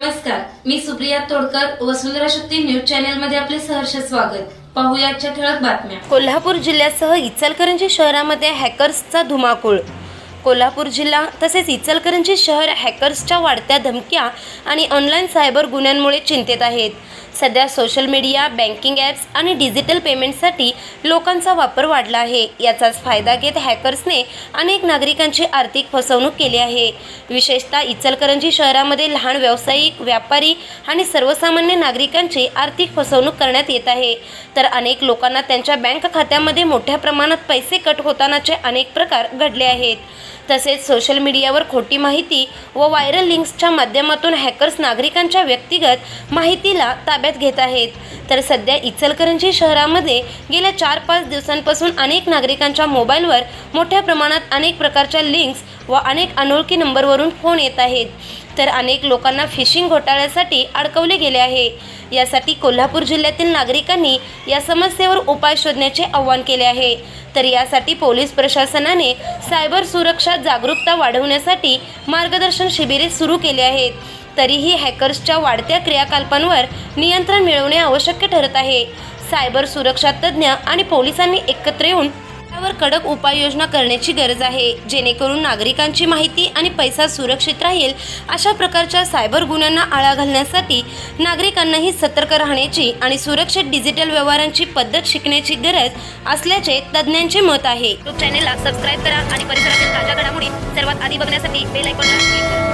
नमस्कार मी सुप्रिया तोडकर वसुंधरा शक्ती न्यूज चॅनलमध्ये आपले सहर्ष स्वागत. पाहूया आजच्या ठळक बातम्या. कोल्हापूर जिल्ह्यासह इचलकरंजी शहरामध्ये हॅकर्सचा धुमाकूळ कोल्हापूर जिल्हा तसेच इचलकरंजी शहर हॅकर्सच्या वाढत्या धमक्या आणि ऑनलाईन सायबर गुन्ह्यांमुळे चिंतेत आहेत. सध्या सोशल मीडिया बँकिंग ॲप्स आणि डिजिटल पेमेंटसाठी लोकांचा वापर वाढला आहे. याचाच फायदा घेत हॅकर्सने अनेक नागरिकांची आर्थिक फसवणूक केली आहे. विशेषतः इचलकरंजी शहरामध्ये लहान व्यावसायिक व्यापारी आणि सर्वसामान्य नागरिकांची आर्थिक फसवणूक करण्यात येत आहे. तर अनेक लोकांना त्यांच्या बँक खात्यामध्ये मोठ्या प्रमाणात पैसे कट होतानाचे अनेक प्रकार घडले आहेत. तसेच सोशल मीडियावर खोटी माहिती व व्हायरल लिंक्सच्या माध्यमातून हॅकर्स नागरिकांच्या व्यक्तिगत माहितीला ताब्यात घेत आहेत. तर सध्या इचलकरंजी शहरामध्ये गेल्या चार पाच दिवसांपासून अनेक नागरिकांच्या मोबाईलवर मोठ्या प्रमाणात अनेक प्रकारच्या लिंक्स व अनेक अनोळखी नंबरवरून फोन येत आहेत. तर अनेक लोकांना फिशिंग घोटाळ्यासाठी अडकवले गेले आहे. यासाठी कोल्हापूर जिल्ह्यातील नागरिकांनी या समस्येवर उपाय शोधण्याचे आवाहन केले आहे. तर यासाठी पोलीस प्रशासनाने सायबर सुरक्षा जागरूकता वाढवण्यासाठी मार्गदर्शन शिबिरे सुरू केले आहेत. तरीही हॅकर्सच्या वाढत्या क्रियाकल्पांवर नियंत्रण मिळवणे आवश्यक ठरत आहे. सायबर सुरक्षा तज्ज्ञ आणि पोलिसांनी एकत्र येऊन त्यावर कडक उपाययोजना करण्याची गरज आहे. जेणेकरून नागरिकांची माहिती आणि पैसा सुरक्षित राहील अशा प्रकारच्या सायबर गुन्ह्यांना आळा घालण्यासाठी नागरिकांनाही सतर्क राहण्याची आणि सुरक्षित डिजिटल व्यवहारांची पद्धत शिकण्याची गरज असल्याचे तज्ज्ञांचे मत आहे. चॅनेलला सबस्क्राईब करा आणि परिसरातील ताज्या घडामोडी सर्वात आधी बघण्यासाठी बेल आयकॉनला क्लिक करा.